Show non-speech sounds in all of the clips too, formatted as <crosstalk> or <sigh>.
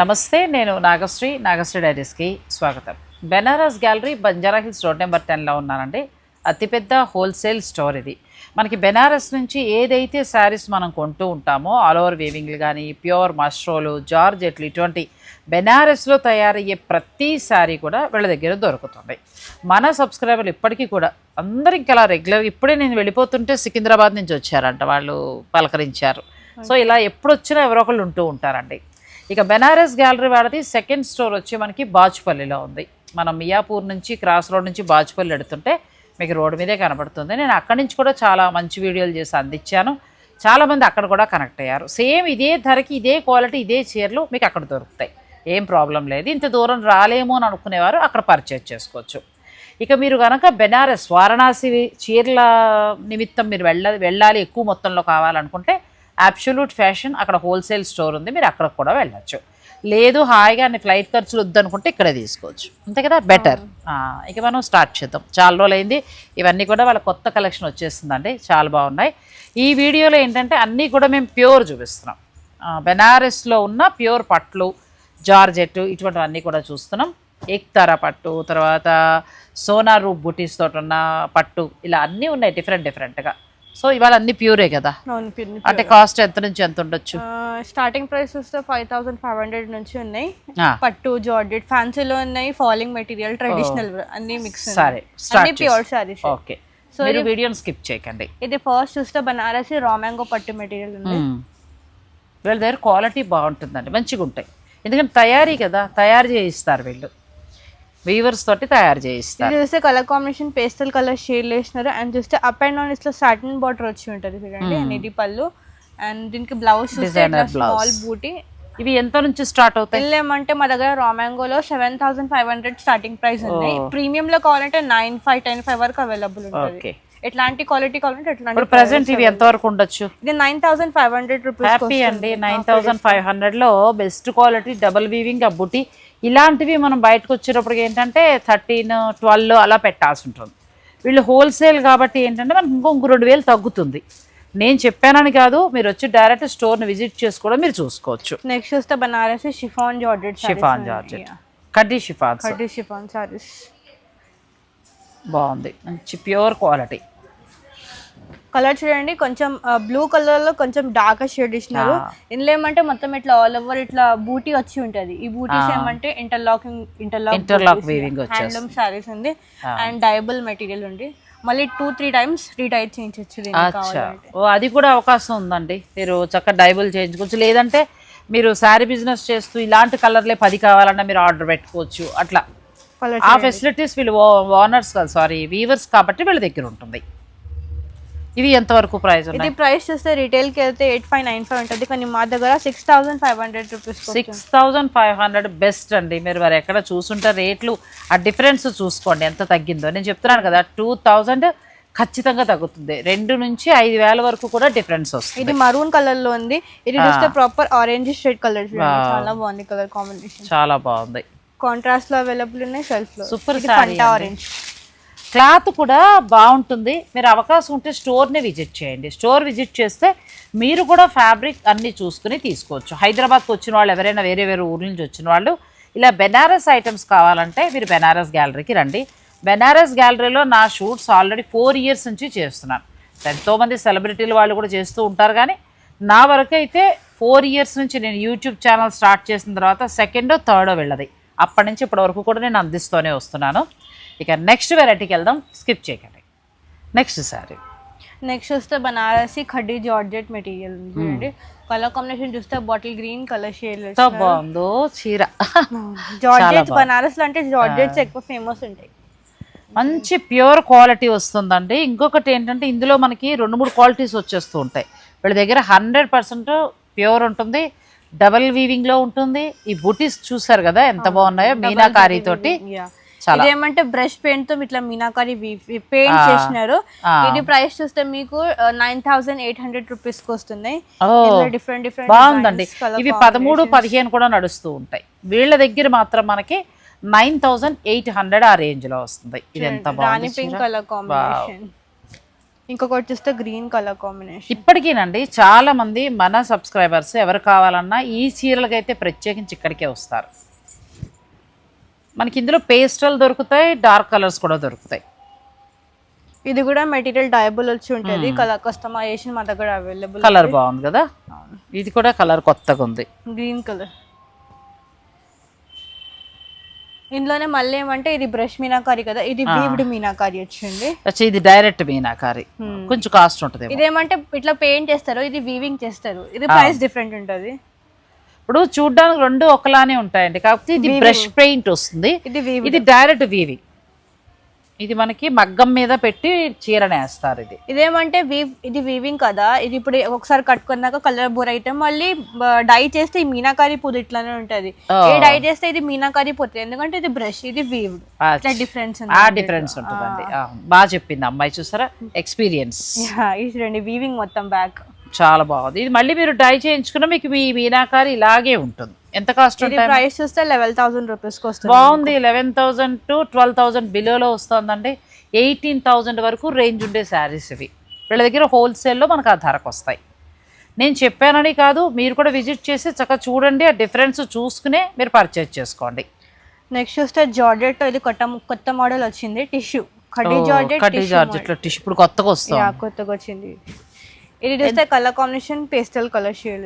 నమస్తే నేను నాగశ్రీ నాగశ్రీ డైరీస్కి స్వాగతం. Banaras Gallery Banjara Hills road number టెన్లో ఉన్నానండి. అతిపెద్ద హోల్సేల్ స్టోర్ ఇది. మనకి బెనారస్ నుంచి ఏదైతే శారీస్ మనం కొంటూ ఉంటామో ఆల్ ఓవర్ వీవింగ్లు కానీ ప్యూర్ మష్రోలు జార్జెట్లు ఇటువంటి బెనారస్లో తయారయ్యే ప్రతి శారీ కూడా వీళ్ళ దగ్గర దొరుకుతుంది. మన సబ్స్క్రైబర్లు ఇప్పటికీ కూడా అందరికి అలా రెగ్యులర్ ఇప్పుడే నేను వెళ్ళిపోతుంటే సికింద్రాబాద్ నుంచి వచ్చారంట వాళ్ళు పలకరించారు. సో ఇలా ఎప్పుడు వచ్చినా ఎవరో ఒకళ్ళు ఉంటూ ఉంటారండి. ఇక బెనారస్ గ్యాలరీ వాడిది సెకండ్ స్టోర్ వచ్చి మనకి బాచుపల్లిలో ఉంది. మనం మియాపూర్ నుంచి క్రాస్ రోడ్ నుంచి బాచుపల్లి ఎడుతుంటే మీకు రోడ్డు మీదే కనబడుతుంది. నేను అక్కడి నుంచి కూడా చాలా మంచి వీడియోలు చేసి అందించాను. చాలామంది అక్కడ కూడా కనెక్ట్ అయ్యారు. సేమ్ ఇదే ధరకి ఇదే క్వాలిటీ ఇదే చీరలు మీకు అక్కడ దొరుకుతాయి. ఏం ప్రాబ్లం లేదు. ఇంత దూరం రాలేమో అని అనుకునేవారు అక్కడ పర్చేజ్ చేసుకోవచ్చు. ఇక మీరు కనుక బెనారస్ వారణాసి చీరల నిమిత్తం మీరు వెళ్ళ వెళ్ళాలి ఎక్కువ మొత్తంలో కావాలనుకుంటే అబ్సల్యూట్ ఫ్యాషన్ అక్కడ హోల్సేల్ స్టోర్ ఉంది మీరు అక్కడ కూడా వెళ్ళొచ్చు. లేదు హాయిగా అన్ని ఫ్లైట్ ఖర్చులు వద్దనుకుంటే ఇక్కడే తీసుకోవచ్చు. అంతే కదా? బెటర్ ఇక మనం స్టార్ట్ చేద్దాం. చాలా రోజులైంది. ఇవన్నీ కూడా వాళ్ళ కొత్త కలెక్షన్ వచ్చేస్తుందండి. చాలా బాగున్నాయి. ఈ వీడియోలో ఏంటంటే అన్నీ కూడా మేము ప్యూర్ చూపిస్తున్నాం. బెనారస్లో ఉన్న ప్యూర్ పట్లు జార్జెట్ ఇటువంటివన్నీ కూడా చూస్తున్నాం. ఏక్తారా పట్టు తర్వాత సోనా రూప్ బుటీస్ తోటి ఉన్న పట్టు ఇలా అన్నీ ఉన్నాయి డిఫరెంట్ డిఫరెంట్గా. సో ఇవాళ అన్నీ ప్యూరే కదా? అంటే కాస్ట్ ఎంత నుంచి ఎంత ఉండొచ్చు? స్టార్టింగ్ ప్రైస్ వస్తే ఫైవ్ థౌసండ్ ఫైవ్ హండ్రెడ్ నుంచి ఉన్నాయి. పట్టు జార్జెట్ ఫ్యాన్సీలో ఉన్నాయి. ఫాలింగ్ మెటీరియల్ ట్రెడిషనల్ అన్ని మిక్స్ సరే అన్ని ప్యూర్ సారీస్ ఓకే. మీరు వీడియోని స్కిప్ చేయకండి. ఇది ఫస్ట్ చూస్తే బనారసి రామ్యాంగో పట్టు మెటీరియల్ ఉంది. వీళ్ళ దగ్గర క్వాలిటీ బాగుంటుందండి. మంచిగా ఉంటాయి ఎందుకంటే తయారీ కదా తయారు చేయిస్తారు వీళ్ళు. వీవర్స్ తోటి తయారు చేయిస్తారు. చూస్తే colour combination pastel colour shade వేసినారు. అండ్ చూస్తే అప్ అండ్ డౌన్ ఇట్లా సాటిన్ బార్డర్ వచ్చి ఉంటుంది చూడండి ఇది పళ్ళు. అండ్ దీనికి బ్లౌజ్. స్మాల్ బూటీ ఇవి ఎంత నుంచి స్టార్ట్ అవుతాయి? వెళ్ళామంటే మా దగ్గర రామ్యాంగోలో seven thousand five hundred starting price ఉంది ప్రీమియం లో కావాలంటే నైన్ ఫైవ్ టెన్ ఫైవ్ వరకు అవైలబుల్ ఉంటుంది. ఎట్లాంటి క్వాలిటీ కావాలంటే ఎట్లాంటి ప్రెసెంట్ ఇవి ఎంత వరకు ఉండొచ్చు? ఇది nine thousand five hundred rupees happy అండి. నైన్ థౌజండ్ ఫైవ్ హండ్రెడ్లో బెస్ట్ క్వాలిటీ డబుల్ వీవింగ్ ఆ బుట్టి ఇలాంటివి మనం బయటకు వచ్చేటప్పటికి ఏంటంటే థర్టీన్ ట్వెల్వ్ అలా పెట్టాల్సి ఉంటుంది. వీళ్ళు హోల్సేల్ కాబట్టి ఏంటంటే మనకి ఇంకో ఇంకో రెండు వేలు తగ్గుతుంది. నేను చెప్పానని కాదు మీరు వచ్చి డైరెక్ట్ స్టోర్ని విజిట్ చేసుకోవడం మీరు చూసుకోవచ్చు. నెక్స్ట్ చూస్తే Banarasi chiffon georgette chiffon georgette. కడ్డీ షిఫాన్స్. కడ్డీ షిఫాన్ సారీస్. బాగుంది. మంచి ప్యూర్ క్వాలిటీ. కలర్ చూడండి కొంచెం బ్లూ కలర్లో కొంచెం డార్క్ షేడ్ ఇచ్చినారు. ఇందులో ఏమంటే మొత్తం ఇట్లా ఆల్ ఓవర్ ఇట్లా బూటీ వచ్చి ఉంటది. ఈ బూటీస్ ఏమంటే interlocking interlock interlock weaving handloom sarees ఉంది. అండ్ డయబుల్ మెటీరియల్ ఉంది. మళ్ళీ టూ త్రీ టైమ్స్ రీటైట్ చేయించవచ్చు అది కూడా అవకాశం ఉందండి. మీరు చక్కగా డైబుల్ చేయించుకోవచ్చు. లేదంటే మీరు శారీ బిజినెస్ చేస్తూ ఇలాంటి కలర్లే పది కావాలన్నా మీరు ఆర్డర్ పెట్టుకోవచ్చు. అట్లా. ఆ ఫెసిలిటీస్ వీళ్ళు ఓనర్స్ కాదు సారీ వీవర్స్ కాబట్టి వీళ్ళ దగ్గర ఉంటుంది. ఇవి ఎంతవరకు ప్రైస్ ఇది ప్రైస్ చూస్తే రీటైల్కి అయితే ఎయిట్ ఫైవ్ నైన్ ఫైవ్ ఉంటుంది. కానీ మా దగ్గర six thousand five hundred rupees six thousand five hundred best అండి. మీరు మరి ఎక్కడ చూసుంటే రేట్లు ఆ డిఫరెన్స్ చూసుకోండి ఎంత తగ్గిందో. నేను చెప్తున్నాను కదా టూ థౌజండ్ ఖచ్చితంగా తగ్గుతుంది. రెండు నుంచి ఐదు వేల వరకు కూడా డిఫరెన్స్ వస్తుంది. ఇది మరూన్ కలర్లో ఉంది. ఇది చూస్తే ప్రాపర్ ఆరెంజ్ షేడ్ కలర్ చాలా బాగుంది కలర్ కాంబినేషన్ చాలా బాగుంది. కాంట్రాస్ట్లో అవైలబుల్ ఉన్నాయి సెల్ఫ్లో. ఇది అండి. ఆరెంజ్ క్లాత్ కూడా బాగుంటుంది. మీరు అవకాశం ఉంటే స్టోర్ని విజిట్ చేయండి. స్టోర్ విజిట్ చేస్తే మీరు కూడా ఫ్యాబ్రిక్ అన్నీ చూసుకుని తీసుకోవచ్చు. హైదరాబాద్కి వచ్చిన వాళ్ళు ఎవరైనా వేరే వేరే ఊరి నుంచి వచ్చిన వాళ్ళు ఇలా బెనారస్ ఐటమ్స్ కావాలంటే మీరు బెనారస్ గ్యాలరీకి రండి. బెనారస్ గ్యాలరీలో నా షూట్స్ ఆల్రెడీ ఫోర్ ఇయర్స్ నుంచి చేస్తున్నాను. ఎంతోమంది సెలబ్రిటీలు వాళ్ళు కూడా చేస్తూ ఉంటారు కానీ నా వరకు అయితే ఫోర్ ఇయర్స్ నుంచి నేను యూట్యూబ్ ఛానల్ స్టార్ట్ చేసిన తర్వాత సెకండో థర్డో వెళ్ళది. అప్పటి నుంచి ఇప్పటి వరకు కూడా నేను అందిస్తూనే వస్తున్నాను. ఇక నెక్స్ట్ వెరైటీకి వెళ్దాం. స్కిప్ చేయకండి. నెక్స్ట్ సారీ నెక్స్ట్ చూస్తే బనారసి ఖడ్డీ జార్జెట్ మెటీరియల్ చూడండి. కలర్ కాంబినేషన్ చూస్తే బాటిల్ గ్రీన్ కలర్ షేడ్ ఎంత బాగుందో చీర. <laughs> జార్జెట్ బనారస్ అంటే జార్జెట్స్ ఎక్కువ ఫేమస్ ఉంటాయి. మంచి ప్యూర్ క్వాలిటీ వస్తుందండి. ఇంకొకటి ఏంటంటే ఇందులో మనకి రెండు మూడు క్వాలిటీస్ వచ్చేస్తూ ఉంటాయి. వీళ్ళ దగ్గర హండ్రెడ్ పర్సెంట్ ప్యూర్ ఉంటుంది. డబల్ వీవింగ్లో ఉంటుంది. ఈ బుటీస్ చూసారు కదా ఎంత బాగున్నాయో? మీనాకారి తోటి. ఇదేమంటే బ్రష్ పెయింట్తో ఇట్లా మీనాకారి పెయింట్ చేసినారు. ఇది ప్రైస్ చూస్తే మీకు నైన్ థౌసండ్ ఎయిట్ హండ్రెడ్ రూపీస్కి వస్తున్నాయి ఓ, డిఫరెంట్ డిఫరెంట్ బాగుందండి. ఇవి పదమూడు పదిహేను కూడా నడుస్తూ ఉంటాయి. వీళ్ళ దగ్గర మాత్రం మనకి నైన్ థౌజండ్ ఎయిట్ హండ్రెడ్ ఆ రేంజ్లో వస్తుంది. ఇది ఎంత బాగుంది పింక్. కలర్ కాంబినేషన్ ఇంకొకటి చూస్తే గ్రీన్ కలర్ కాంబినేషన్ ఇప్పటికీనండి చాలా మంది మన సబ్స్క్రైబర్స్ ఎవరు కావాలన్నా ఈ చీరలకైతే ప్రత్యేకించి ఇక్కడికే వస్తారు. మనకి ఇందులో పేస్టల్ దొరుకుతాయి డార్క్ కలర్స్ కూడా దొరుకుతాయి. ఇది కూడా మెటీరియల్ డయబుల్ వచ్చి ఉంటుంది. కలర్ కస్టమైజేషన్ మా దగ్గర అవైలబుల్ కలర్ బాగుంది కదా? ఇది కూడా కలర్ కొత్తగా ఉంది. Green colour. ఇందులోనే మళ్ళీ ఏమంటే ఇది బ్రష్ మీనాకారి కదా? ఇది వీవ్డ్ మీనాకారి వచ్చింది వచ్చి ఇది డైరెక్ట్ మీనాకారి. కొంచెం కాస్ట్ ఉంటుంది ఇదేమంటే ఇట్లా పెయింట్ చేస్తారు ఇది వీవింగ్ చేస్తారు. ఇది ప్రైస్ డిఫరెంట్ ఉంటుంది. ఇప్పుడు చూడ్డానికి రెండు ఒకలానే ఉంటాయండి. కాకపోతే ఇది బ్రష్ పెయింట్ వస్తుంది. ఇది వీవ్ డైరెక్ట్ వీవింగ్ ఇది మనకి మగ్గం మీద పెట్టి చీరని వేస్తారు ఇది. ఇదేమంటే వీవ్ ఇది వీవింగ్ కదా. ఇది ఇప్పుడు ఒకసారి కట్టుకున్నాక కలర్ బోర్ అయితే మళ్ళీ డై చేస్తే ఈ మీనాకారి పూత ఇట్లానే ఉంటది. ఏ డై చేస్తే ఇది మీనాకారి పోతుంది ఎందుకంటే ఇది బ్రష్ ఇది ఇట్లా డిఫరెన్స్ ఆ డిఫరెన్స్ ఉంటుందండి. బాగా చెప్పింది అమ్మాయి చూసారా? ఎక్స్పీరియన్స్ <laughs> చూడండి వీవింగ్ మొత్తం బ్యాక్ చాలా బాగుంది. ఇది మళ్ళీ మీరు డై చేయించుకున్న మీకు మీ మీనాకారి ఇలాగే ఉంటుంది. ఎంత కాస్ట్ ప్రైస్ చూస్తే లెవెల్ థౌసండ్ రూపీస్ వస్తుంది బాగుంది. Eleven thousand to twelve thousand బిలోలో వస్తుందండి. ఎయిటీన్ థౌజండ్ వరకు రేంజ్ ఉండే శారీస్ ఇవి. వీళ్ళ దగ్గర హోల్సేల్లో మనకు ఆ ధరకు వస్తాయి. నేను చెప్పానని కాదు మీరు కూడా విజిట్ చేసి చక్కగా చూడండి ఆ డిఫరెన్స్ చూసుకునే మీరు పర్చేజ్ చేసుకోండి. నెక్స్ట్ చూస్తే జార్జెట్ ఇది కొత్త కొత్త మోడల్ వచ్చింది టిష్యూ కడ్డీ జార్జెట్ కడ్డీ జార్జెట్లో టిష్యూ ఇప్పుడు కొత్తగా వస్తుంది. కొత్తగా వచ్చింది. ఇది చూస్తే colour combination pastel colour shade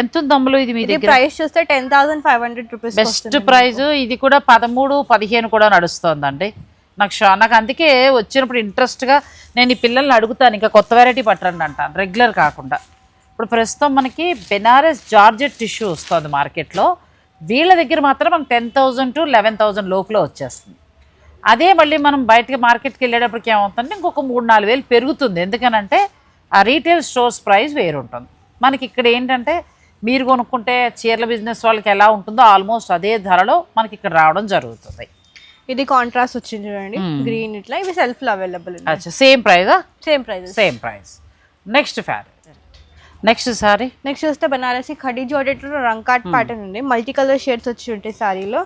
ఎంత ఉంది అమ్ములు ఇది మీ ఇది దగ్గర? ప్రైస్ చూస్తే ten thousand five hundred rupees best price ఇది కూడా పదమూడు పదిహేను కూడా నడుస్తుందండి. నాకు షా నాకు అందుకే వచ్చినప్పుడు ఇంట్రెస్ట్గా నేను ఈ పిల్లల్ని అడుగుతాను ఇంకా కొత్త వెరైటీ పట్టండి అంటాను రెగ్యులర్ కాకుండా. ఇప్పుడు ప్రస్తుతం మనకి బెనారస్ జార్జెట్ టిష్యూ వస్తుంది మార్కెట్లో. వీళ్ళ దగ్గర మాత్రం మనకి ten thousand to eleven thousand లోపల వచ్చేస్తుంది. అదే మళ్ళీ మనం బయటకి మార్కెట్కి వెళ్ళేటప్పటికి ఏమవుతుందంటే ఇంకొక మూడు నాలుగు వేలు పెరుగుతుంది. ఎందుకనంటే ఆ రీటైల్ స్టోర్స్ ప్రైస్ వేరు ఉంటుంది మనకి ఇక్కడ ఏంటంటే మీరు కొనుక్కుంటే చీరల బిజినెస్ వాళ్ళకి ఎలా ఉంటుందో ఆల్మోస్ట్ అదే ధరలో మనకి ఇక్కడ రావడం జరుగుతుంది. ఇది కాంట్రాస్ట్ వచ్చింది చూడండి. గ్రీన్ ఇట్లా ఇవి సెల్ఫ్లో అవైలబుల్ అచ్చా same ప్రైజా same price same price next ఫ్యారీ next sari next చూస్తే బనారసి ఖడీ జార్జెట్లో రంకాట్ ప్యాటర్న్ ఉంది. మల్టీ కలర్ షేడ్స్ వచ్చి ఉంటాయి సారీలో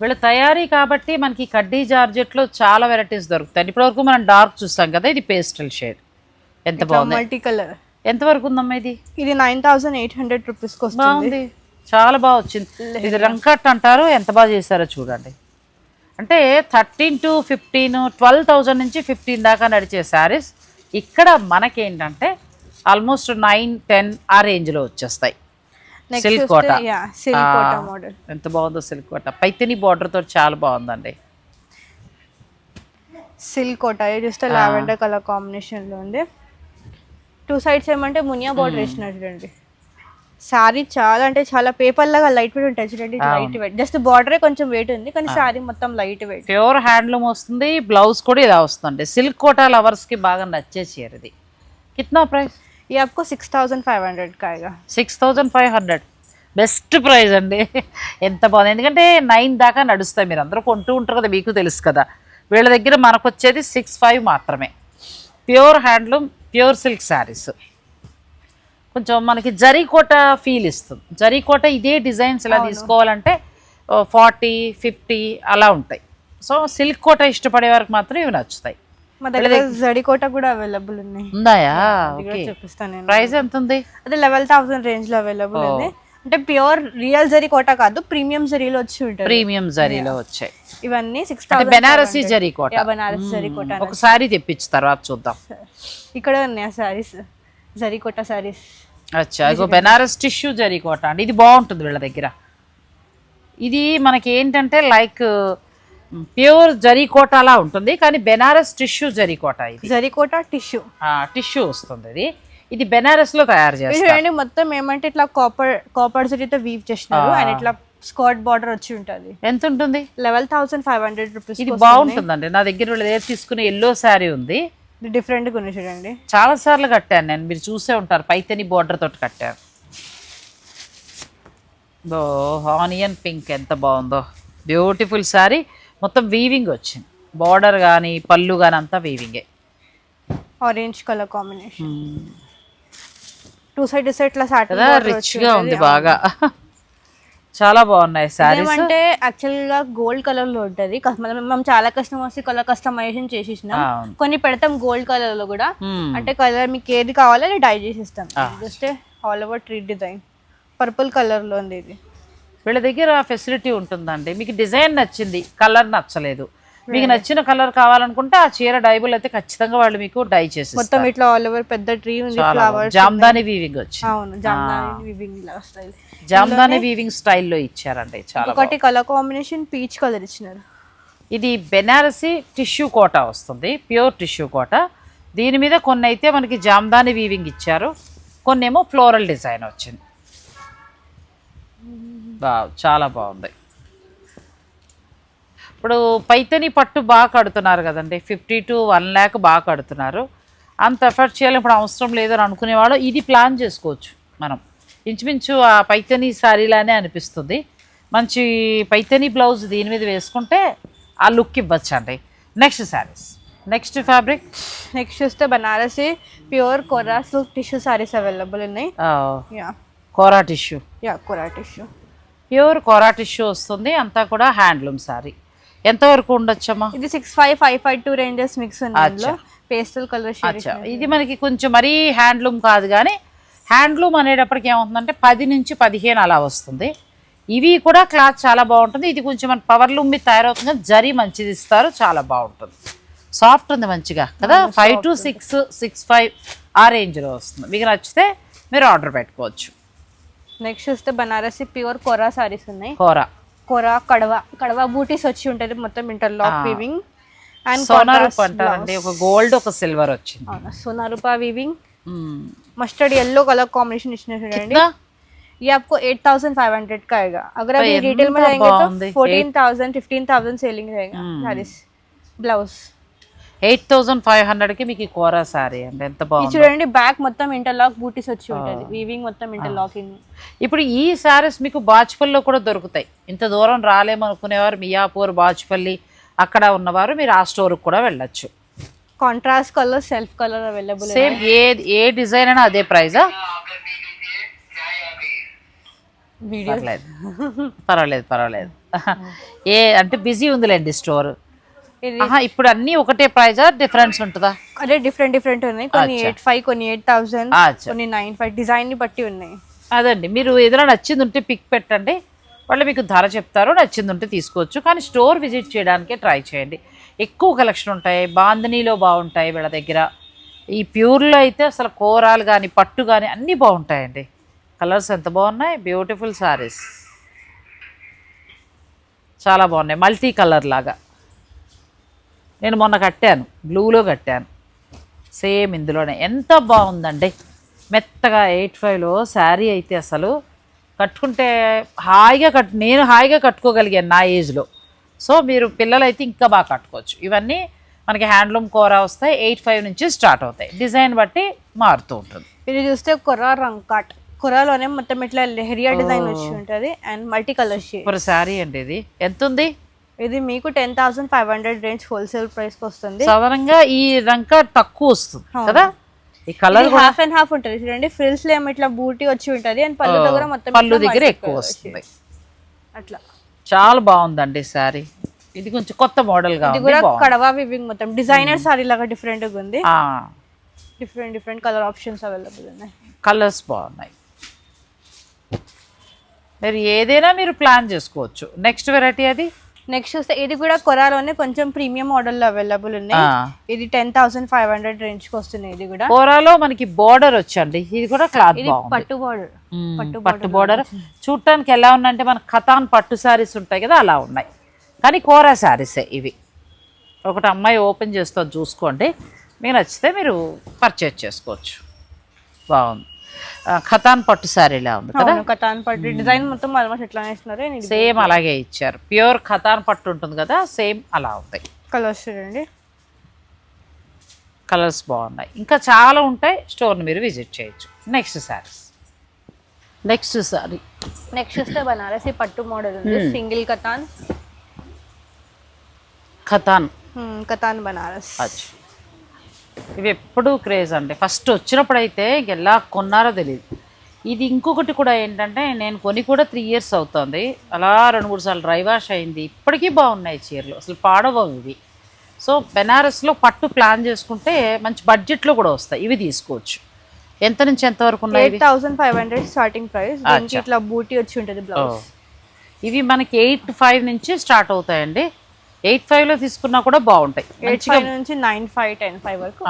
వీళ్ళ తయారీ కాబట్టి మనకి కడ్డీ జార్జెట్లో చాలా వెరైటీస్ దొరుకుతాయి. ఇప్పటివరకు మనం డార్క్ చూస్తాం కదా ఇది పేస్టల్ షేడ్ ఎంత బాగుంది? Multi colour. ఎంతవరకు ఉందమ్మా ఇది? ఇది nine thousand eight hundred rupees బాగుంది. చాలా బాగా వచ్చింది. ఇది రంకట్ అంటారు. ఎంత బాగా చేశారో చూడండి. అంటే thirteen to fifteen twelve thousand నుంచి ఫిఫ్టీన్ దాకా నడిచే శారీస్ ఇక్కడ మనకేంటంటే ఆల్మోస్ట్ నైన్ టెన్ ఆ రేంజ్లో వచ్చేస్తాయి. Silk Kota. Yeah silk Kota model ఎంత బాగుందో సిల్క్ కోట. పైతిని తోటి చాలా బాగుందండి. సిల్క్ కోట. చూస్తే లావెండర్ కలర్ కాంబినేషన్లో ఉంది. టూ సైడ్స్ ఏమంటే మునియా బార్డర్ hmm. వేసినట్టు చూడండి శారీ చాలా అంటే చాలా పేపర్ లాగా లైట్ వెయిట్ ఉంటుంది చూడండి లైట్ వెయిట్ జస్ట్ బార్డర్ కొంచెం వెయిట్ ఉంది కానీ శారీ మొత్తం లైట్ వెయిట్ ప్యూర్ హ్యాండ్లూమ్ వస్తుంది బ్లౌజ్ కూడా ఇలా వస్తుంది. సిల్క్ కోటా లవర్స్కి బాగా నచ్చే చీర ఇది. కిतना ప్రైస్ ఈ అప్కో six thousand five hundred కాయగా. Six thousand five hundred best price అండి. ఎంత బాగుంది. ఎందుకంటే నైన్ దాకా నడుస్తాయి మీరు. అందరూ కొంటూ ఉంటారు కదా మీకు తెలుసు కదా. వీళ్ళ దగ్గర మనకు వచ్చేది సిక్స్ ఫైవ్ మాత్రమే. Pure handloom pure silk saris. కొంచెం మనకి జరీకోట ఫీల్ ఇస్తుంది. జరీకోట ఇదే డిజైన్స్ ఇలా తీసుకోవాలంటే ఫార్టీ ఫిఫ్టీ అలా ఉంటాయి. సో సిల్క్ కోట ఇష్టపడే వారికి మాత్రం ఇవి నచ్చుతాయి. మా దగ్గర జడి కోట కూడా అవైలబుల్ ఉన్నాయి. ఓకే. చూపిస్తాను ప్రైస్ ఎంత ఉంది అదే లెవెల్ థౌసండ్ రేంజ్లో అవైలబుల్ ఉంది. అంటే ప్యూర్ రియల్ జరీ కోట కాదు ప్రీమియం జరీలో వచ్చి ఉంటుంది. ప్రీమియం జరీలో వచ్చాయి. ఇవన్నీ సిక్స్ బెనారసీ జరీ కోట. బనారస్ జరీ కోట ఒకసారి తెప్పించు తర్వాత చూద్దాం. ఇక్కడ ఉన్నాయి సారీస్ జరీ కోట సారీస్ అచ్చా ఇగో బెనారస్ టిష్యూ జరీ కోట అండి. ఇది బాగుంటుంది వీళ్ళ దగ్గర. ఇది మనకి ఏంటంటే లైక్ ప్యూర్ జరీ కోట అలా ఉంటుంది కానీ బెనారస్ టిష్యూ జరీ కోట ఇది. జరీ కోట టిష్యూ టిష్యూ వస్తుంది ఇది. ఇది బెనారస్లో తయారు చేస్తారు. మొత్తం ఏమంటే ఇట్లా కాపర్ కాపర్ జరీతో వీవ్ చేసినారు అండ్ ఇట్లా స్కర్ట్ బార్డర్ వచ్చి ఉంటుంది. ఎంత ఉంటుంది? Eleven thousand five hundred rupees ఇది బాగుంటుందండి. నా దగ్గర వీళ్ళ దగ్గర తీసుకునే ఎల్లో శారీ ఉంది. డిఫరెంట్గా చూడండి. చాలా సార్లు కట్టాను నేను. మీరు చూసే ఉంటారు. పైతని బోర్డర్ తోటి కట్టాను. ఆనియన్ పింక్ ఎంత బాగుందో. బ్యూటిఫుల్ శారీ మొత్తం వీవింగ్ వచ్చింది. బార్డర్ కానీ పళ్ళు కానీ అంతా వీవింగే orange colour combination two side ఇట్లా కదా సాటిన్ రిచ్గా ఉంది బాగా. చాలా బాగున్నాయి శారీస్. ఏమంటే యాక్చువల్గా గోల్డ్ కలర్లో ఉంటది. మనం చాలా కస్టమర్స్ కలర్ కస్టమైజేషన్ చేసేసినాం. కొన్ని పెడతాం గోల్డ్ కలర్లో కూడా. అంటే కలర్ మీకు ఏది కావాలో అది dye చేసిస్తాం. Just all over tree design purple కలర్లో ఉంది ఇది. వీళ్ళ దగ్గర ఫెసిలిటీ ఉంటుందండి. మీకు డిజైన్ నచ్చింది కలర్ నచ్చలేదు. మీకు నచ్చిన కలర్ కావాలనుకుంటే ఆ చీర డైబుల్ అయితే ఖచ్చితంగా వాళ్ళు మీకు డై చేసి మొత్తం ఇట్లా ఆల్ ఓవర్ పెద్ద ట్రీ ఉంది. ఫ్లవర్స్ జామ్దాని వీవింగ్ వచ్చి అవును Jamdani weaving style Jamdani weaving స్టైల్లో ఇచ్చారండి చాలా ఒకటి కలర్ కాంబినేషన్ పీచ్ కలర్ ఇచ్చినారు. ఇది బెనారసి టిష్యూ కోట వస్తుంది ప్యూర్ టిష్యూ కోట. దీని మీద కొన్ని అయితే మనకి జామ్దాని వీవింగ్ ఇచ్చారు. కొన్ని ఏమో ఫ్లోరల్ డిజైన్ వచ్చింది చాలా బాగుంది. ఇప్పుడు పైతని పట్టు బాగా కడుతున్నారు కదండి. ఫిఫ్టీ టు వన్ ల్యాక్ బాగా కడుతున్నారు. అంత ఎఫర్ట్ చేయాలి ఇప్పుడు అవసరం లేదని అనుకునేవాడు ఇది ప్లాన్ చేసుకోవచ్చు మనం. ఇంచుమించు ఆ పైతని శారీలానే అనిపిస్తుంది. మంచి పైతని బ్లౌజ్ దీని మీద వేసుకుంటే ఆ లుక్ ఇవ్వచ్చు అండి next saris. Next fabric? Next చూస్తే Banarasi pure kora silk tissue saris available ఉన్నాయి. Yeah. Kora tissue. Yeah kora tissue. Pure kora tissue వస్తుంది. అంతా కూడా హ్యాండ్లూమ్ శారీ ఎంతవరకు ఉండొచ్చమ్మా? ఇది six five five five two ranges mix ఉంది పేస్టల్ కలర్ ఇది మనకి కొంచెం మరీ హ్యాండ్లూమ్ కాదు కానీ హ్యాండ్లూమ్ అనేటప్పటికి ఏమవుతుందంటే పది నుంచి పదిహేను అలా వస్తుంది. ఇవి కూడా క్లాత్ చాలా బాగుంటుంది. ఇది కొంచెం మన పవర్ లూమ్ మీద తయారవుతుంది. జరీ మంచిది ఇస్తారు. చాలా బాగుంటుంది. సాఫ్ట్ ఉంది మంచిగా కదా? Five to six six five ఆ రేంజ్లో వస్తుంది. మీకు నచ్చితే మీరు ఆర్డర్ పెట్టుకోవచ్చు. నెక్స్ట్ చూస్తే బనారసి ప్యూర్ కొరా సారీస్ ఉన్నాయి. కూర. కొరా కడవ కడవ బూటీస్ వచ్చి ఉంటుంది మొత్తం ఇంటర్లాక్ వీవింగ్ అండ్ సోనారూప్ అంటారండి ఒక గోల్డ్ ఒక సిల్వర్ వచ్చింది सोनारूपा वीविंग మ్మ్. मस्टर्ड येलो कलर कॉम्बिनेशन इसमें है कितना? ये आपको एट थाउजेंड फाइव हंड्रेड का आएगा अगर आप तो ये रिटेल में इतना जाएंगे बाउंड है, तो fourteen thousand fifteen thousand selling रहेगा saris blouse eight thousand five హండ్రెడ్కి మీకు ఈ కూర శారీ అండి. ఎంత బాగుంది. చూడండి బ్యాక్ మొత్తం ఇంటర్లాక్ బూటీస్ వచ్చి ఉంటుంది. వీవింగ్ మొత్తం ఇంటర్లాకింగ్ ఇప్పుడు ఈ శారీస్ మీకు బాచ్పల్లిలో కూడా దొరుకుతాయి. ఇంత దూరం రాలేమనుకునేవారు మియాపూర్ బాచ్పల్లి అక్కడ ఉన్నవారు మీరు ఆ స్టోర్కి కూడా వెళ్ళొచ్చు. Contrast colour self colour available same ఏ ఏ డిజైన్ అయినా అదే ప్రైజా వీడియో పర్వాలేదు పర్వాలేదు. <laughs> ఏ అంటే బిజీ ఉందిలేండి స్టోర్ ఇప్పుడు అన్నీ ఒకటే ప్రైజా డిఫరెన్స్ ఉంటుందా? అదే డిఫరెంట్ డిఫరెంట్ ఉన్నాయి. కొన్ని ఎయిట్ ఫైవ్ కొన్ని ఎయిట్ థౌసండ్ కొన్ని నైన్ ఫైవ్ డిజైన్ని బట్టి ఉన్నాయి. అదండి. మీరు ఏదైనా నచ్చింది ఉంటే పిక్ పెట్టండి. వాళ్ళు మీకు ధర చెప్తారు నచ్చింది ఉంటే తీసుకోవచ్చు. కానీ స్టోర్ విజిట్ చేయడానికే ట్రై చేయండి. ఎక్కువ కలెక్షన్ ఉంటాయి బాందనీలో బాగుంటాయి వీళ్ళ దగ్గర. ఈ ప్యూర్లో అయితే అసలు కూరాలు కానీ పట్టు కానీ అన్నీ బాగుంటాయండి. కలర్స్ ఎంత బాగున్నాయి? బ్యూటిఫుల్ సారీస్. చాలా బాగున్నాయి. మల్టీ కలర్ లాగా. నేను మొన్న కట్టాను బ్లూలో కట్టాను. సేమ్ ఇందులోనే. ఎంత బాగుందండి. మెత్తగా ఎయిట్ ఫైవ్లో శారీ అయితే అసలు కట్టుకుంటే హాయిగా కట్ నేను హాయిగా కట్టుకోగలిగాను నా ఏజ్లో. సో మీరు పిల్లలైతే ఇంకా బాగా కట్టుకోవచ్చు. ఇవన్నీ మనకి హ్యాండ్లూమ్ కూర వస్తాయి ఎయిట్ ఫైవ్ నుంచి స్టార్ట్ అవుతాయి. డిజైన్ బట్టి మారుతూ ఉంటుంది. ఇది చూస్తే కొర్రా రంకాట్ కొర్రాలోనే మొత్తం ఇట్లా లెహరియా డిజైన్ వచ్చి ఉంటుంది అండ్ మల్టీ కలర్ ఒక శారీ అండి ఇది. ఎంత ఉంది ఇది మీకు ten thousand five hundred range wholesale ప్రైస్కి వస్తుంది. సాధారణంగా ఈ రంక తక్కువ వస్తుంది కదా? ఈ కలర్ హాఫ్ అండ్ హాఫ్ ఉంటుంది. చూడండి ఫ్రిల్స్లో ఏమో ఇట్లా బూటీ వచ్చి ఉంటది అండ్ పళ్ళు దగ్గర మొత్తం పళ్ళు దగ్గర ఎక్కువ వస్తుంది. అట్లా. చాలా బాగుందండి శారీ ఇది కొంచెం కొత్త మోడల్గా ఇది ఉంది కూడా కడవా వివింగ్ మొత్తం. డిజైనర్ సారీ లాగా డిఫరెంట్గా ఉంది. ఆ, different different colour options available ఉన్నాయి. కలర్స్ బాగున్నాయి. మీరు ఏదైనా మీరు ప్లాన్ చేసుకోవచ్చు. నెక్స్ట్ వెరైటీ అది? నెక్స్ట్ చూస్తే ఇది కూడా కొరాలోనే కొంచెం ప్రీమియం మోడల్లో అవైలబుల్ ఉన్నాయి. ఇది టెన్ థౌసండ్ ఫైవ్ హండ్రెడ్ రేంజ్కి వస్తున్నాయి ఇది కూడా. కూరలో మనకి బోర్డర్ వచ్చండి. ఇది కూడా క్లాత్ పట్టు బార్డర్ పట్టు పట్టు బోర్డర్ చూడటానికి ఎలా ఉందంటే మన ఖతాన్ పట్టు శారీస్ ఉంటాయి కదా అలా ఉన్నాయి. కానీ కోరా శారీసే ఇవి. ఒకటి అమ్మాయి ఓపెన్ చేస్తా చూసుకోండి. మీకు నచ్చితే మీరు పర్చేజ్ చేసుకోవచ్చు. బాగుంది. ఖతాన్ పట్టు శారీలా ఉంది కదా? కథాన్ పట్టు. డిజైన్ మొత్తం ఆల్మోస్ట్ ఎట్లా వేస్తున్నారు సేమ్ అలాగే ఇచ్చారు. ప్యూర్ ఖతాన్ పట్టు ఉంటుంది కదా సేమ్ అలా ఉంది. కలర్స్ చూడండి. కలర్స్ బాగున్నాయి. ఇంకా చాలా ఉంటాయి స్టోర్ని మీరు విజిట్ చేయొచ్చు. Next saris next sari next చూస్తే బనారసి పట్టు మోడల్ ఉంది. సింగిల్ కథాన్. ఖతాన్ కథాన్ బనారస్. అచ్చా. ఇవి ఎప్పుడూ క్రేజ్ అండి. ఫస్ట్ వచ్చినప్పుడు అయితే ఎలా కొన్నారో తెలియదు ఇది ఇంకొకటి కూడా ఏంటంటే నేను కొని కూడా త్రీ ఇయర్స్ అవుతుంది. అలా రెండు మూడు సార్లు డ్రై వాష్ అయింది. ఇప్పటికీ బాగున్నాయి చీరలు. అసలు పాడవవు ఇవి. సో బెనారస్లో పట్టు ప్లాన్ చేసుకుంటే మంచి బడ్జెట్లో కూడా వస్తాయి. ఇవి తీసుకోవచ్చు. ఎంత నుంచి ఎంత వరకు ఉన్నాయి thousand five hundred starting price. ఇట్లా బూటీ వచ్చి ఉంటుంది బ్లౌజ్ ఇవి మనకి ఎయిట్ ఫైవ్ నుంచి స్టార్ట్ అవుతాయండి. ఎయిట్ ఫైవ్లో తీసుకున్నా కూడా బాగుంటాయి. ఎయిట్ ఫైవ్ నుంచి నైన్ ఫైవ్ టెన్ ఫైవ్ వరకు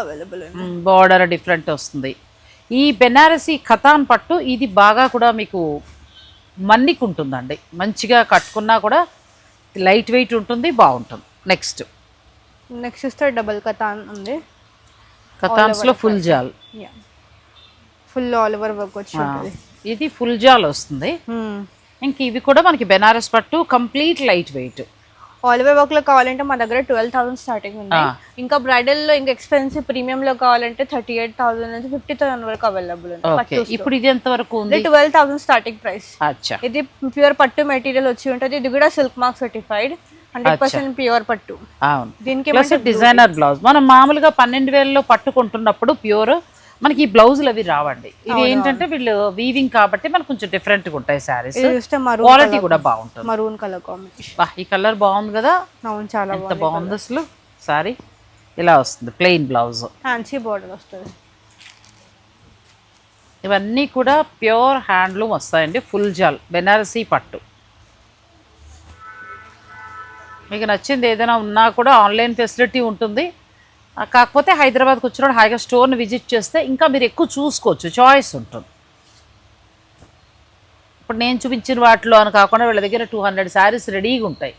అవైలబుల్ బార్డర్ డిఫరెంట్ వస్తుంది. ఈ బెనారసి ఖతాన్ పట్టు ఇది బాగా కూడా మీకు మన్నికి ఉంటుందండి మంచిగా కట్టుకున్నా కూడా లైట్ వెయిట్ ఉంటుంది బాగుంటుంది. నెక్స్ట్. నెక్స్ట్ చూస్తే డబుల్ కథాన్ ఉంది. ఖతాన్స్లో ఫుల్ జాల్. ఫుల్ ఆల్ ఓవర్ వర్క్ వచ్చి ఇది ఫుల్ జాల్ వస్తుంది. ఇంక ఇవి కూడా మనకి బెనారస్ పట్టు complete light weight. All over వర్క్లో కావాలంటే మా దగ్గర ట్వెల్వ్ థౌసండ్ స్టార్టింగ్ ఉంది. ఇంకా బ్రైడల్లో ఇంకా ఎక్స్పెన్సివ్ ప్రీమియం లో కావాలంటే థర్టీ ఎయిట్ థౌసండ్ నుంచి ఫిఫ్టీ థౌసండ్ వరకు అవైలబుల్ ఉంది. ఇప్పుడు ఇది ఎంత వరకు ఉంది? ట్వెల్వ్ థౌసండ్ స్టార్టింగ్ ప్రైస్ ఇది ప్యూర్ పట్టు మెటీరియల్ వచ్చి ఉంటుంది. ఇది కూడా silk mark certified hundred percent pure పట్టు. దీనికి డిజైనర్ బ్లౌజ్ మనం మామూలుగా పన్నెండు వేలలో పట్టుకుంటున్నప్పుడు ప్యూర్ మనకి ఈ బ్లౌజులు అవి రావండి. ఇవి ఏంటంటే వీళ్ళు వీవింగ్ కాబట్టి మనకు కొంచెం డిఫరెంట్గా ఉంటాయి శారీస్ ఇది చూస్తే మరూన్ క్వాలిటీ కూడా బాగుంటుంది. మరూన్ కలర్ కాంబినేషన్ ఈ కలర్ బాగుంది కదా? అవును చాలా ఎంత బాగుంది అసలు? సారీ ఇలా వస్తుంది ప్లెయిన్ బ్లౌజ్ ఫ్యాన్సీ బార్డర్ వస్తుంది. ఇవన్నీ కూడా ప్యూర్ హ్యాండ్లూమ్ వస్తాయండి ఫుల్ జాల్ బెనారసీ పట్టు. మీకు నచ్చింది ఏదైనా ఉన్నా కూడా ఆన్లైన్ ఫెసిలిటీ ఉంటుంది. కాకపోతే హైదరాబాద్కి వచ్చినప్పుడు హాయిగా స్టోర్ని విజిట్ చేస్తే ఇంకా మీరు ఎక్కువ చూసుకోవచ్చు. చాయిస్ ఉంటుంది. ఇప్పుడు నేను చూపించిన వాటిలో అని కాకుండా వీళ్ళ దగ్గర టూ హండ్రెడ్ శారీస్ రెడీగా ఉంటాయి.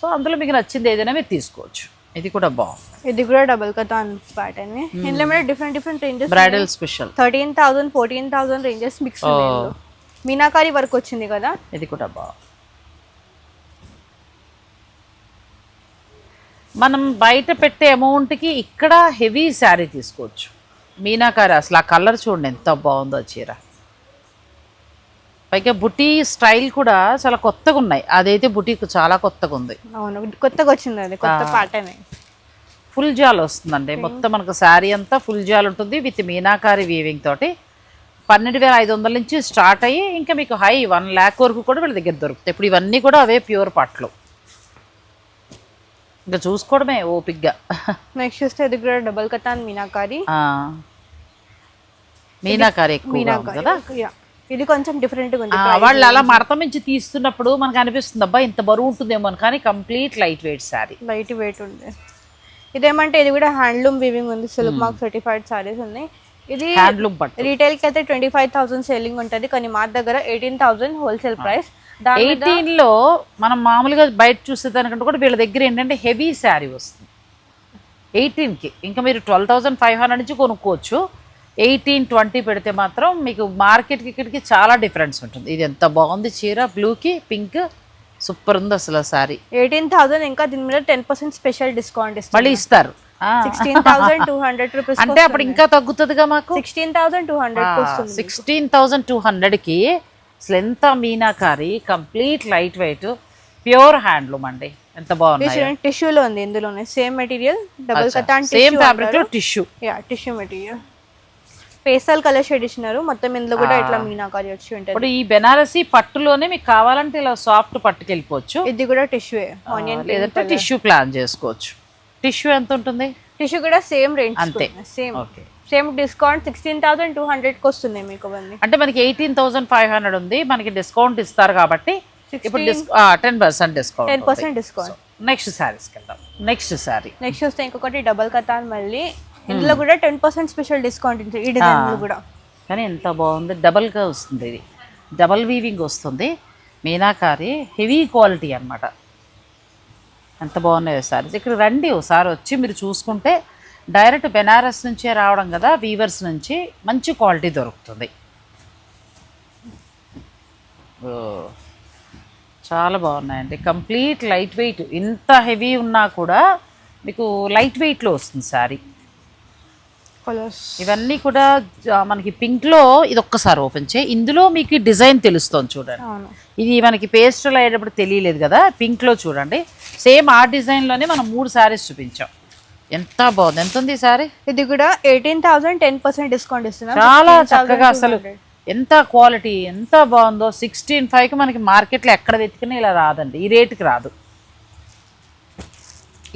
సో అందులో మీకు నచ్చింది ఏదైనా మీరు తీసుకోవచ్చు. ఇది కూడా బాగుంది. ఇది కూడా డబుల్ కథాన్ ప్యాటర్న్. ఇందులో మీద different different ranges bridal special. Thirteen thousand fourteen thousand ranges mix meenakari work వచ్చింది కదా? ఇది కూడా బాగుంది. మనం బయట పెట్టే అమౌంట్కి ఇక్కడ హెవీ శారీ తీసుకోవచ్చు. మీనాకారి అసలు ఆ కలర్ చూడండి ఎంత బాగుందో చీర. పైగా బుటీ స్టైల్ కూడా చాలా కొత్తగా ఉన్నాయి. అదైతే బుటీకి చాలా కొత్తగా ఉంది. అవును కొత్తగా వచ్చింది అది కొత్త ఫుల్ జాల్ వస్తుందండి. మొత్తం మనకు శారీ అంతా ఫుల్ జాల్ ఉంటుంది విత్ మీనాకారి వీవింగ్ తోటి. పన్నెండు వేల ఐదు వందల నుంచి స్టార్ట్ అయ్యి ఇంకా మీకు హై వన్ ల్యాక్ వరకు కూడా వీళ్ళ దగ్గర దొరుకుతాయి. ఇప్పుడు ఇవన్నీ కూడా అవే ప్యూర్ పట్లు ఇంకా చూసుకోవడమే ఓపిక్గా నెక్స్ట్ చూస్తే ఇది కూడా డబుల్ కథాన్ మీనాకారి. మీనాకారి కదా? Yeah. ఇది కొంచెం డిఫరెంట్గా ఉంది. ఆ, వాళ్ళు అలా మడత నుంచి తీస్తున్నప్పుడు మనకు అనిపిస్తుంది అబ్బా ఇంత బరువు ఉంటుందేమో కానీ complete light weight sari. Light weight ఉంది. ఇదేమంటే ఇది కూడా హ్యాండ్లూమ్ వీవింగ్ ఉంది. సిల్క్ మార్క్ సర్టిఫైడ్ సారీస్ ఉన్నాయి. ఇది హ్యాండ్లూమ్ రీటైల్కి అయితే ట్వంటీ ఫైవ్ థౌసండ్ సెల్లింగ్ ఉంటుంది. కానీ మా దగ్గర ఎయిటీన్ థౌసండ్ హోల్సేల్ ప్రైస్ ఎయిటీన్లో మనం మామూలుగా బయట చూసేదానికంటే కూడా వీళ్ళ దగ్గర ఏంటంటే హెవీ శారీ వస్తుంది. ఎయిటీన్కి ఇంకా మీరు ట్వెల్వ్ థౌజండ్ ఫైవ్ హండ్రెడ్ నుంచి కొనుక్కోవచ్చు. ఎయిటీన్ ట్వంటీ పెడితే మాత్రం మీకు మార్కెట్కి ఇక్కడికి చాలా డిఫరెన్స్ ఉంటుంది. ఇది ఎంత బాగుంది చీర? బ్లూకి పింక్ సూపర్ ఉంది అసలు శారీ ఎయిటీన్ థౌసండ్ ఇంకా దీని మీద టెన్ పర్సెంట్ స్పెషల్ డిస్కౌంట్ మళ్ళీ ఇస్తారు. థౌసండ్ అంటే అప్పుడు ఇంకా తగ్గుతుందిగా మాకు? Sixteen thousand two hundred sixteen thousand two హండ్రెడ్కి అసలు ఎంత meenakari complete light weight pure handloom అండి. ఎంత బాగున్నాయి. టిష్యూలో ఉంది ఇందులోనే. Same material double same fabric tissue yeah tissue material pastel colour shade ఇచ్చినారు. మొత్తం ఇందులో కూడా ఇట్లా మీనాకారి వచ్చి ఉంటుంది. ఇప్పుడు ఈ బెనారసి పట్టులోనే మీకు కావాలంటే ఇలా సాఫ్ట్ పట్టుకి వెళ్ళిపోవచ్చు ఇది కూడా టిష్యూ ఆనియన్ లేదంటే టిష్యూ ప్లాన్ చేసుకోవచ్చు. టిష్యూ ఎంత ఉంటుంది? టిష్యూ కూడా సేమ్ రేంజ్ అంతే. Same okay same discount sixteen thousand two హండ్రెడ్కి వస్తున్నాయి మీకు అవన్నీ. అంటే మనకి ఎయిటీన్ థౌసండ్ ఫైవ్ హండ్రెడ్ ఉంది మనకి డిస్కౌంట్ ఇస్తారు కాబట్టి ఇప్పుడు ten percent discount ten percent discount next శారీస్కి వెళ్దాం నెక్స్ట్ శారీ నెక్స్ట్ చూస్తే ఇంకొకటి డబల్ కథాన్ మళ్ళీ. ఇందులో కూడా టెన్ పర్సెంట్ స్పెషల్ డిస్కౌంట్ ఈ డిజైన్ కూడా. కానీ ఎంత బాగుంది డబల్గా వస్తుంది ఇది. డబల్ వీవింగ్ వస్తుంది. మీనాకారి హెవీ క్వాలిటీ అన్నమాట. ఎంత బాగున్నాయో సారీస్ ఇక్కడ రండి ఒకసారి వచ్చి మీరు చూసుకుంటే డైరెక్ట్ బెనారస్ నుంచే రావడం కదా వీవర్స్ నుంచి మంచి క్వాలిటీ దొరుకుతుంది. చాలా బాగున్నాయండి. కంప్లీట్ లైట్ వెయిట్ ఇంత హెవీ ఉన్నా కూడా మీకు లైట్ వెయిట్లో వస్తుంది శారీ. కలర్స్ ఇవన్నీ కూడా మనకి పింక్లో ఇది ఒక్కసారి ఓపెన్ చేయి. ఇందులో మీకు డిజైన్ తెలుస్తుంది చూడండి. ఇది మనకి పేస్టల్ అయ్యేటప్పుడు తెలియలేదు కదా పింక్లో చూడండి. సేమ్ ఆ డిజైన్లోనే మనం మూడు శారీస్ చూపించాం. ఎంత బాగుంది. ఎంత ఉంది ఈ శారీ ఇది కూడా eighteen thousand ten percent discount ఇస్తున్నాం. చాలా చక్కగా అసలు ఎంత క్వాలిటీ ఎంత బాగుందో. సిక్స్టీన్ ఫైవ్కి మనకి మార్కెట్లో ఎక్కడ వెతికినా ఇలా రాదండి. ఈ రేటుకి రాదు.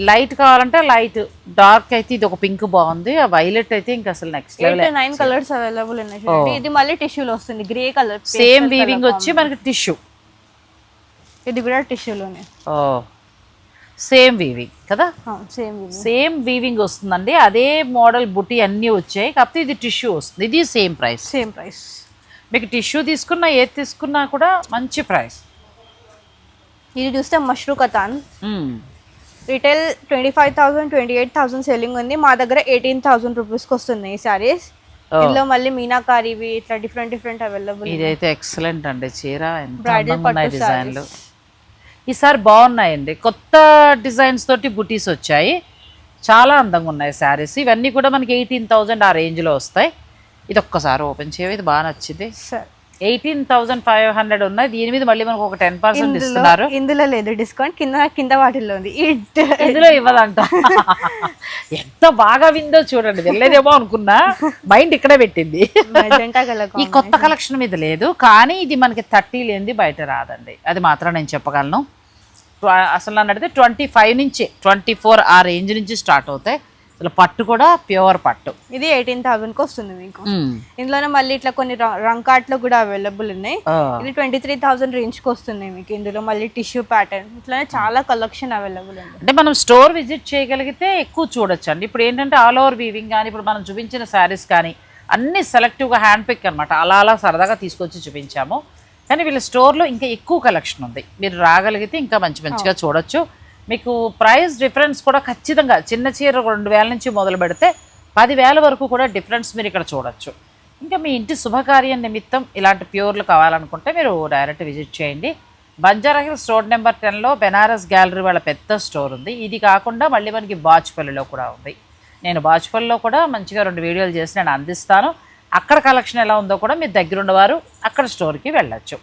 లైట్ కావాలంటే లైట్ డార్క్ అయితే ఇది ఒక పింక్ బాగుంది. ఆ వైలెట్ అయితే ఇంకా అసలు next level nine colours available ఉన్నాయి చూడండి. ఇది మళ్ళీ టిష్యూలో వస్తుంది. గ్రే కలర్ సేమ్ వీవింగ్ వచ్చి మనకి టిష్యూ ఇది కూడా టిష్యూలోనే ఓ సేమ్ వీవింగ్ కదా? సేమ్ సేమ్ వీవింగ్ వస్తుందండి. అదే మోడల్ బుట్టి అన్నీ వచ్చాయి. కాకపోతే ఇది టిష్యూ వస్తుంది. ఇది సేమ్ ప్రైస్ సేమ్ ప్రైస్ మీకు టిష్యూ తీసుకున్నా ఏది తీసుకున్నా కూడా మంచి ప్రైస్ ఇది చూస్తే mashru katan. Retail twenty five thousand twenty eight thousand selling ఉంది. మా దగ్గర ఎయిటీన్ థౌసండ్ రూపీస్కి వస్తున్నాయి ఈ సారీస్ ఇందులో మళ్ళీ మీనాకారివి ఇట్లా డిఫరెంట్ డిఫరెంట్ అవైలబుల్ ఇదైతే ఎక్సలెంట్ అండి. చీర పట్టు డిజైన్లు ఈసారి బాగున్నాయండి. కొత్త డిజైన్స్ తోటి బుటీస్ వచ్చాయి. చాలా అందంగా ఉన్నాయి శారీస్. ఇవన్నీ కూడా మనకి ఎయిటీన్ థౌజండ్ ఆ రేంజ్లో వస్తాయి. ఇది ఒక్కసారి ఓపెన్ చేయవు ఇది బాగా నచ్చింది. సరే. ఎయిటీన్ థౌజండ్ ఫైవ్ హండ్రెడ్ ఉన్నాయి. దీని మీద మళ్ళీ మనకు ఒక టెన్ పర్సెంట్ ఇస్తున్నారు. ఇందులో లేదు డిస్కౌంట్ కింద కింద వాటిల్లో ఉంది. ఇందులో ఇవ్వదంట. <laughs> ఎంత బాగా విందో చూడండి. వెళ్ళేదేమో అనుకున్నా. మైండ్ ఇక్కడే పెట్టింది. ఈ కొత్త కలెక్షన్ మీద లేదు. కానీ ఇది మనకి థర్టీ లేనిది బయట రాదండి. అది మాత్రం నేను చెప్పగలను. అసలు నన్ను అడిగితే ట్వంటీ ఫైవ్ నుంచి ట్వంటీ ఫోర్ ఆ రేంజ్ నుంచి స్టార్ట్ అవుతాయి. అసలు పట్టు కూడా ప్యూర్ పట్టు. ఇది ఎయిటీన్ థౌసండ్కి వస్తుంది మీకు. ఇందులోనే మళ్ళీ ఇట్లా కొన్ని రంకాట్లో కూడా అవైలబుల్ ఉన్నాయి. ఇది ట్వంటీ త్రీ థౌసండ్ రేంజ్కి వస్తుంది మీకు ఇందులో మళ్ళీ టిష్యూ ప్యాటర్న్ ఇట్లానే చాలా కలెక్షన్ అవైలబుల్ ఉంది అంటే మనం స్టోర్ విజిట్ చేయగలిగితే ఎక్కువ చూడొచ్చు అండి ఇప్పుడు ఏంటంటే ఆల్ ఓవర్ వీవింగ్ కానీ ఇప్పుడు మనం చూపించిన శారీస్ కానీ అన్ని సెలెక్టివ్గా హ్యాండ్ పిక్ అనమాట అలా అలా సరదాగా తీసుకొచ్చి చూపించాము. కానీ వీళ్ళ స్టోర్లో ఇంకా ఎక్కువ కలెక్షన్ ఉంది. మీరు రాగలిగితే ఇంకా మంచి మంచిగా చూడొచ్చు. మీకు ప్రైస్ డిఫరెన్స్ కూడా ఖచ్చితంగా చిన్న చీర రెండు వేల నుంచి మొదలు పెడితే పదివేల వరకు కూడా డిఫరెన్స్ మీరు ఇక్కడ చూడొచ్చు. ఇంకా మీ ఇంటి శుభకార్యం నిమిత్తం ఇలాంటి ప్యూర్లు కావాలనుకుంటే మీరు డైరెక్ట్ విజిట్ చేయండి. బంజారా హిల్స్ రోడ్ నెంబర్ టెన్లో బెనారస్ గ్యాలరీ వాళ్ళ పెద్ద స్టోర్ ఉంది. ఇది కాకుండా మళ్ళీ మనకి బాచుపల్లిలో కూడా ఉంది. నేను బాచుపల్లిలో కూడా మంచిగా రెండు వీడియోలు చేసి నేను అందిస్తాను. అక్కడ కలెక్షన్ ఎలా ఉందో కూడా మీ దగ్గరున్నవారు అక్కడ స్టోర్కి వెళ్ళచ్చు.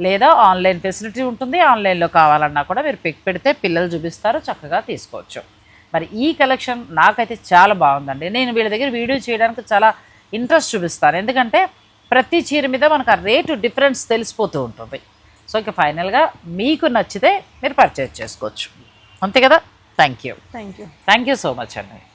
లేదా ఆన్లైన్ ఫెసిలిటీ ఉంటుంది ఆన్లైన్లో కావాలన్నా కూడా మీరు పిక్ పెడితే పిల్లలు చూపిస్తారు చక్కగా తీసుకోవచ్చు. మరి ఈ కలెక్షన్ నాకైతే చాలా బాగుందండి. నేను వీళ్ళ దగ్గర వీడియో చేయడానికి చాలా ఇంట్రెస్ట్ చూపిస్తాను. ఎందుకంటే ప్రతి చీర మీద మనకు ఆ రేటు డిఫరెన్స్ తెలిసిపోతూ ఉంటుంది. సో ఇక ఫైనల్గా మీకు నచ్చితే మీరు పర్చేజ్ చేసుకోవచ్చు. అంతే కదా? Thank you. Thank you. Thank you so much అండి.